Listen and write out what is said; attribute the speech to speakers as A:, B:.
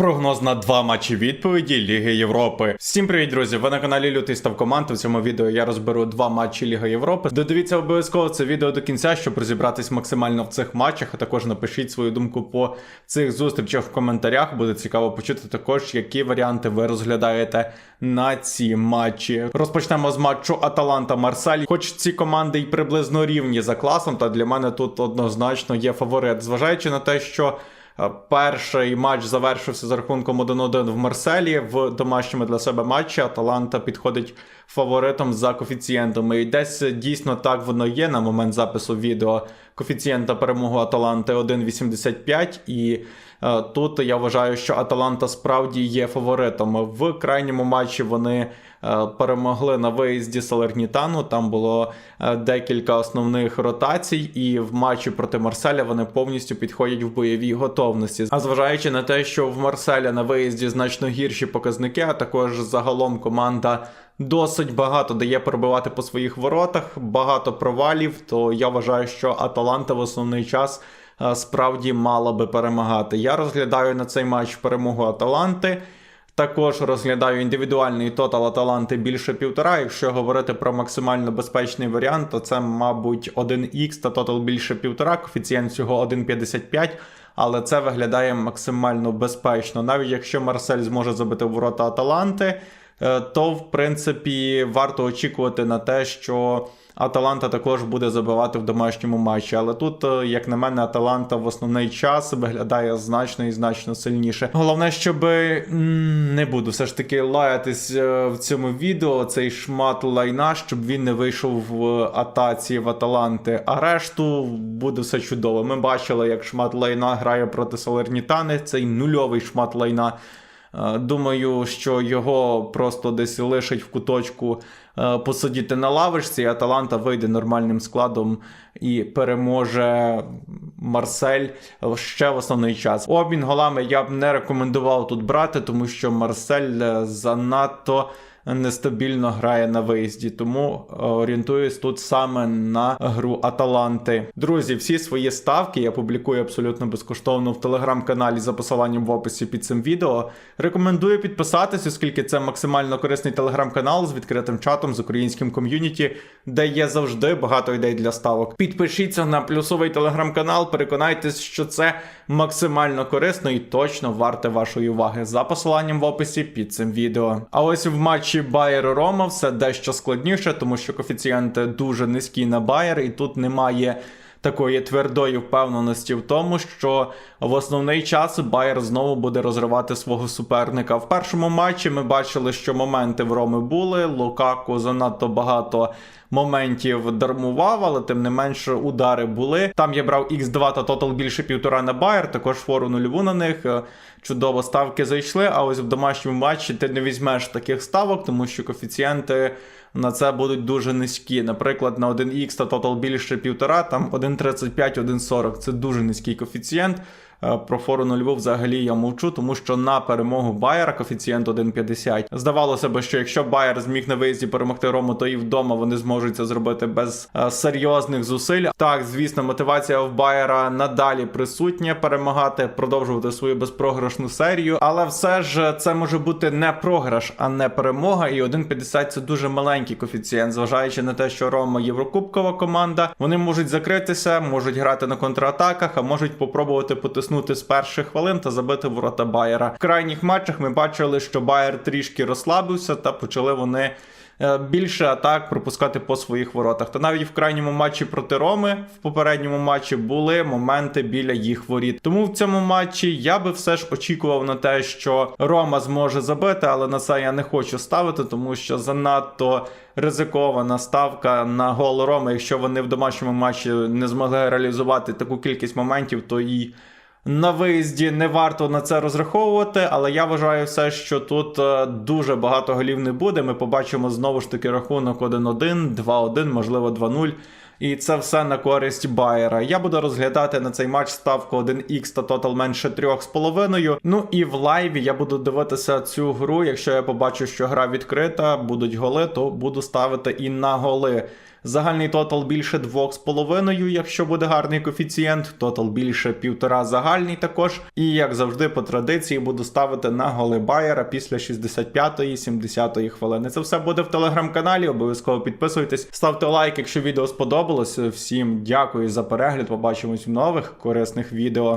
A: Прогноз на два матчі відповіді Ліги Європи. Всім привіт, друзі! Ви на каналі Лютий Став Команд. У цьому відео я розберу два матчі Ліги Європи. Додивіться обов'язково це відео до кінця, щоб розібратись максимально в цих матчах. А також напишіть свою думку по цих зустрічах в коментарях. Буде цікаво почути також, які варіанти ви розглядаєте на ці матчі. Розпочнемо з матчу Аталанта Марсель. Хоч ці команди й приблизно рівні за класом, та для мене тут однозначно є фаворит, зважаючи на те, що. Е, Перший матч завершився за рахунком 1-1 в Марселі в домашньому для себе матчі. Аталанта підходить фаворитом за коефіцієнтами. І десь дійсно так воно є на момент запису відео. Коефіцієнта перемоги Аталанти 1,85. І е, тут я вважаю, що Аталанта справді є фаворитом. В крайньому матчі вони. е, Перемогли на виїзді Салернітану. Там було е, декілька основних ротацій, і в матчі проти Марселя вони повністю підходять в бойовій готовності. А зважаючи на те, що в Марселя на виїзді значно гірші показники, а також загалом команда. Досить багато дає пробивати по своїх воротах, багато провалів. То я вважаю, що Аталанта в основний час е, справді мала би перемагати. Я розглядаю на цей матч перемогу Аталанти. Також розглядаю індивідуальний тотал Аталанти більше півтора. Якщо говорити про максимально безпечний варіант, то це, мабуть, 1х та тотал більше півтора, коефіцієнт всього 1,55. Але це виглядає максимально безпечно. Навіть якщо Марсель зможе забити ворота Аталанти, е, то в принципі варто очікувати на те, що Аталанта також буде забивати в домашньому матчі. Але тут, е, як на мене, Аталанта в основний час виглядає значно і значно сильніше. Головне, щоб не буду все ж таки лаятись е, в цьому відео цей шмат лайна, щоб він не вийшов в атаці в Аталанти. А решту буде все чудово. Ми бачили, як шмат лайна грає проти Салернітани. Цей нульовий шмат лайна. Е, Думаю, що його просто десь лишить в куточку е, посидіти на лавочці, і Аталанта вийде нормальним складом і переможе Марсель ще в основний час. Обмін голами я б не рекомендував тут брати, тому що Марсель е, занадто. Нестабільно грає на виїзді, тому е, орієнтуюсь тут саме на гру Аталанти. Друзі, всі свої ставки я публікую абсолютно безкоштовно в телеграм-каналі за посиланням в описі під цим відео. Рекомендую підписатись, оскільки це максимально корисний телеграм-канал з відкритим чатом з українським ком'юніті, де є завжди багато ідей для ставок. Підпишіться на плюсовий телеграм-канал, переконайтесь, що це максимально корисно і точно варте вашої уваги за посиланням в описі під цим відео. А ось в матчі Байер Рома все дещо складніше, тому що коефіцієнти дуже низькі на Байер, і тут немає. Такої твердої впевненості в тому, що в основний час Байер знову буде розривати свого суперника. В першому матчі ми бачили, що моменти в Роми були. Лукаку занадто багато моментів дармував, але тим не менше удари були. Там я брав X2 та тотал більше півтора на Байер, також фору нульову на них. Е, Чудово ставки зайшли. А ось в домашньому матчі ти не візьмеш таких ставок, тому що коефіцієнти на це будуть дуже низькі. Наприклад, на 1х та тотал більше півтора, там 1,35, 1,40. Це дуже низький коефіцієнт. Е, Про фору нульову взагалі я мовчу, тому що на перемогу Байера коефіцієнт 1,50. Здавалося б, що якщо Байер зміг на виїзді перемогти Рому, то і вдома вони зможуть це зробити без е, серйозних зусиль. Так, звісно, мотивація в Байера надалі присутня перемагати, продовжувати свою безпрограшну серію. Але все ж це може бути не програш, а не перемога. І 1,50 це дуже маленький коефіцієнт, зважаючи на те, що Рома єврокубкова команда. Вони можуть закритися, можуть грати на контратаках, а можуть попробувати потиснути з перших хвилин та забити ворота Байера. В крайніх матчах ми бачили, що Байер трішки розслабився та почали вони. е, Більше атак пропускати по своїх воротах. Та навіть в крайньому матчі проти Роми в попередньому матчі були моменти біля їх воріт. Тому в цьому матчі я би все ж очікував на те, що Рома зможе забити, але на це я не хочу ставити, тому що занадто ризикована ставка на гол Роми. Якщо вони в домашньому матчі не змогли реалізувати таку кількість моментів, то і на виїзді не варто на це розраховувати, але я вважаю все, що тут е, дуже багато голів не буде. Ми побачимо знову ж таки рахунок 1-1, 2-1, можливо 2-0. І це все на користь Байера. Я буду розглядати на цей матч ставку 1х та тотал менше 3,5. Ну і в лайві я буду дивитися цю гру. Якщо я побачу, що гра відкрита, будуть голи, то буду ставити і на голи. Загальний тотал більше 2,5, якщо буде гарний коефіцієнт. Тотал більше півтора загальний також. І як завжди, по традиції буду ставити на голи Байера після 65-ї, 70-ї хвилини. Це все буде в телеграм-каналі. Обов'язково підписуйтесь, ставте лайк, якщо відео сподобалось. Всім дякую за перегляд. Побачимось в нових корисних відео.